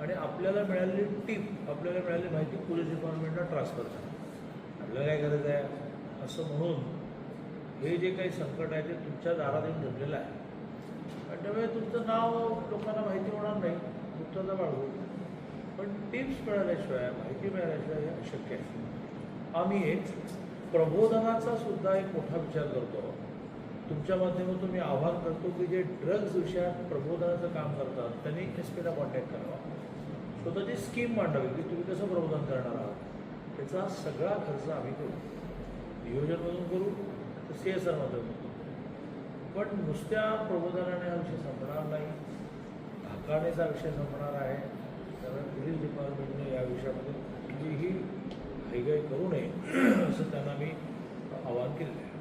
आणि आपल्याला मिळालेली टीप आपल्याला मिळालेली माहिती पोलीस डिपार्टमेंटला ट्रान्सफर करा. आपल्याला काय करायचं आहे? असं म्हणून हे जे काही संकट आहे ते तुमच्या दारात येऊन जमलेलं आहे. आणि त्यामुळे तुमचं नाव लोकांना माहिती होणार नाही गुप्तता बाळगू पण टिप्स मिळाल्याशिवाय माहिती मिळाल्याशिवाय हे अशक्य आहे. आम्ही एक प्रबोधनाचा सुद्धा एक मोठा विचार करतो. तुमच्या माध्यमातून मी आवाहन करतो की जे ड्रग्ज विषयात प्रबोधनाचं काम करतात त्यांनी एस पीला कॉन्टॅक्ट करावा. स्वतःची स्कीम मांडावी की तुम्ही कसं प्रबोधन करणार आहात? त्याचा सगळा खर्च आम्ही करू. नियोजनमधून करू तर सी एस आरमधून करू. पण नुसत्या प्रबोधनाने हा विषय संपणार नाही. हाकानेचा विषय संपणार आहे. त्यामुळे पोलीस डिपार्टमेंटने या विषयामध्ये कुठलीही हैगय करू नये असं त्यांना मी आवाहन केलेलं आहे.